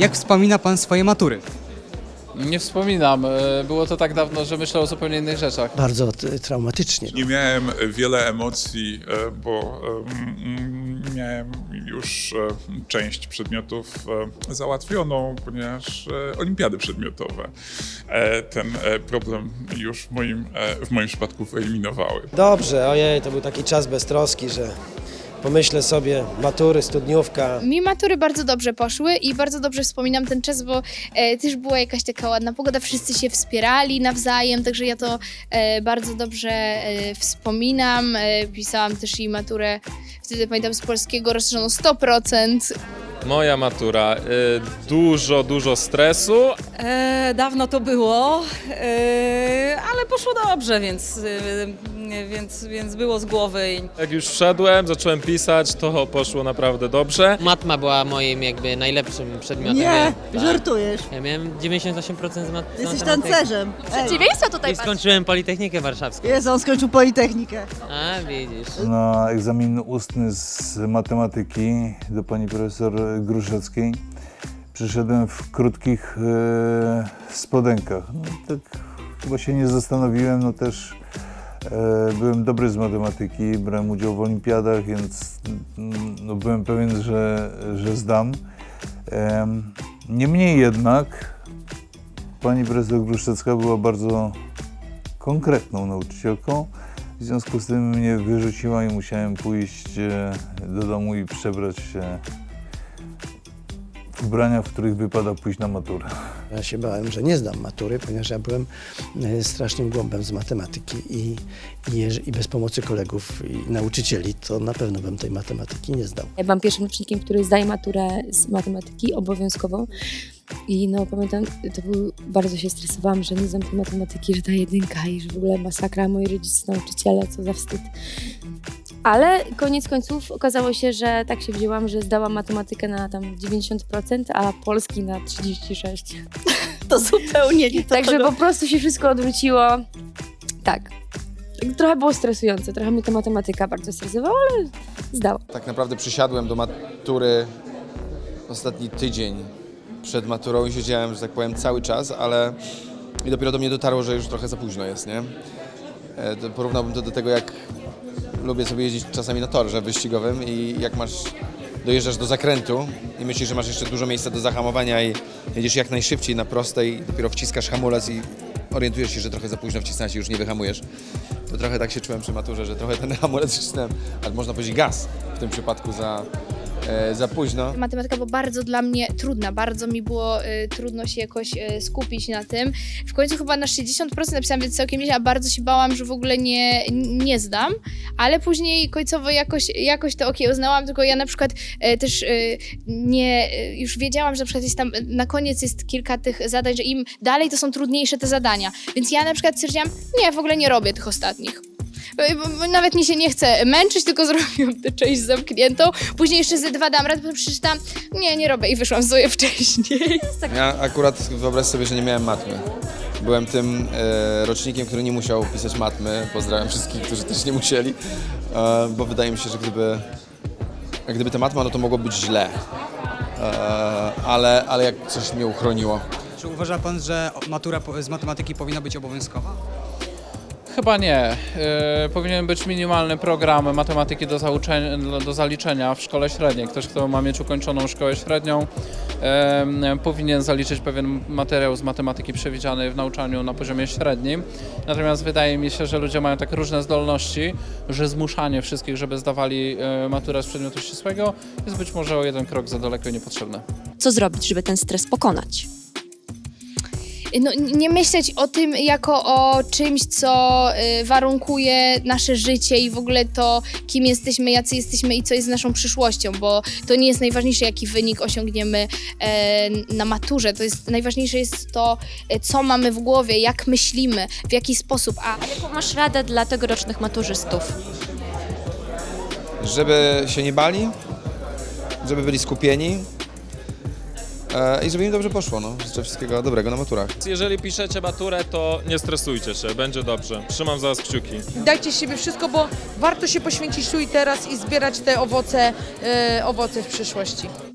Jak wspomina pan swoje matury? Nie wspominam. e, Było to tak dawno, że myślę o zupełnie innych rzeczach. Bardzo t- traumatycznie. Nie miałem wiele emocji, e, bo em, miałem już e, część przedmiotów e, załatwioną, ponieważ e, olimpiady przedmiotowe e, ten e, problem już w moim, e, w moim przypadku wyeliminowały. Dobrze, ojej, to był taki czas bez troski, że pomyślę sobie, matury, studniówka, Mi matury bardzo dobrze poszły i bardzo dobrze wspominam ten czas, bo e, też była jakaś taka ładna pogoda, wszyscy się wspierali nawzajem, także ja to e, bardzo dobrze e, wspominam. E, pisałam też i maturę, wtedy pamiętam z polskiego rozszerzono 100%. Moja matura. Y, dużo, dużo stresu. E, dawno to było, e, ale poszło dobrze, więc, e, więc, więc było z głowy. i- Jak już wszedłem, zacząłem pisać, to poszło naprawdę dobrze. Matma była moim jakby najlepszym przedmiotem. Nie, tak. żartujesz. Ja miałem 98% z, mat- z Jesteś matematyki. tancerzem. Ej, I skończyłem Politechnikę Warszawską. Jezu, on skończył Politechnikę. A, widzisz. Na egzamin ustny z matematyki do pani profesor Gruszeckiej przyszedłem w krótkich e, spodenkach. No, tak chyba się nie zastanowiłem, no też e, byłem dobry z matematyki, brałem udział w olimpiadach, więc mm, no, byłem pewien, że, że zdam. Em, Niemniej jednak pani profesor Gruszecka była bardzo konkretną nauczycielką. W związku z tym mnie wyrzuciła i musiałem pójść e, do domu i przebrać się ubrania, w których wypada pójść na maturę. Ja się bałem, że nie zdam matury, ponieważ ja byłem e, strasznym głąbem z matematyki i, i, i bez pomocy kolegów i nauczycieli to na pewno bym tej matematyki nie zdał. Ja byłam pierwszym rocznikiem, który zdaje maturę z matematyki obowiązkową. I no pamiętam, to był, bardzo się stresowałam, że nie znam tej matematyki, że ta jedynka i że w ogóle masakra, moi rodzice, nauczyciele, co za wstyd. Ale koniec końców okazało się, że tak się wzięłam, że zdałam matematykę na tam 90%, a polski na 36%. To zupełnie nie to. Także po prostu się wszystko odwróciło. Tak. Trochę było stresujące, trochę mnie ta matematyka bardzo stresowała, ale zdałam. Tak naprawdę przysiadłem do matury ostatni tydzień przed maturą i siedziałem, że tak powiem, cały czas, ale i dopiero do mnie dotarło, że już trochę za późno jest, nie? E, Porównałbym to do tego, jak lubię sobie jeździć czasami na torze wyścigowym i jak masz, dojeżdżasz do zakrętu i myślisz, że masz jeszcze dużo miejsca do zahamowania i jedziesz jak najszybciej na prostej dopiero wciskasz hamulec i orientujesz się, że trochę za późno wcisnąłeś i już nie wyhamujesz. To trochę tak się czułem przy maturze, że trochę ten hamulec wcisnąłem, ale można powiedzieć gaz w tym przypadku za, e, za późno. Matematyka była bardzo dla mnie trudna, bardzo mi było y, trudno się jakoś y, skupić na tym. W końcu chyba na 60% napisałam, więc całkiem nieźle, a bardzo się bałam, że w ogóle nie, nie zdam, ale później końcowo jakoś, jakoś to ok uznałam, tylko ja na przykład y, też nie, już wiedziałam, że na przykład jest tam, na koniec jest kilka tych zadań, że im dalej to są trudniejsze te zadania, więc ja na przykład stwierdziłam, nie, w ogóle nie robię tych ostatnich. Nawet mi się nie chce męczyć, tylko zrobiłam tę część zamkniętą. Później jeszcze ze dwa dam radę, potem przeczytam, nie, nie robię i wyszłam sobie wcześniej. Ja akurat wyobraź sobie, że nie miałem matmy. Byłem tym e, rocznikiem, który nie musiał pisać matmy. Pozdrawiam wszystkich, którzy też nie musieli, e, bo wydaje mi się, że gdyby, gdyby ta matma, no to mogło być źle. E, ale, ale jak coś mnie uchroniło. Czy uważa pan, że matura po- z matematyki powinna być obowiązkowa? Chyba nie. E, powinien być minimalny program matematyki do, do zaliczenia w szkole średniej. Ktoś, kto ma mieć ukończoną szkołę średnią, em, powinien zaliczyć pewien materiał z matematyki przewidziany w nauczaniu na poziomie średnim. Natomiast wydaje mi się, że ludzie mają tak różne zdolności, że zmuszanie wszystkich, żeby zdawali e, maturę z przedmiotu ścisłego jest być może o jeden krok za daleko i niepotrzebne. Co zrobić, żeby ten stres pokonać? No, nie myśleć o tym jako o czymś, co y, warunkuje nasze życie i w ogóle to, kim jesteśmy, jacy jesteśmy i co jest naszą przyszłością, bo to nie jest najważniejsze, jaki wynik osiągniemy e, na maturze. To jest najważniejsze jest to, e, co mamy w głowie, jak myślimy, w jaki sposób. A Jaką masz radę dla tegorocznych maturzystów? Żeby się nie bali, żeby byli skupieni e, i żeby im dobrze poszło. No. Życzę wszystkiego dobrego na maturach. Jeżeli piszecie maturę, to nie stresujcie się, będzie dobrze. Trzymam za was kciuki. Dajcie z siebie wszystko, bo warto się poświęcić tu i teraz i zbierać te owoce, e, owoce w przyszłości.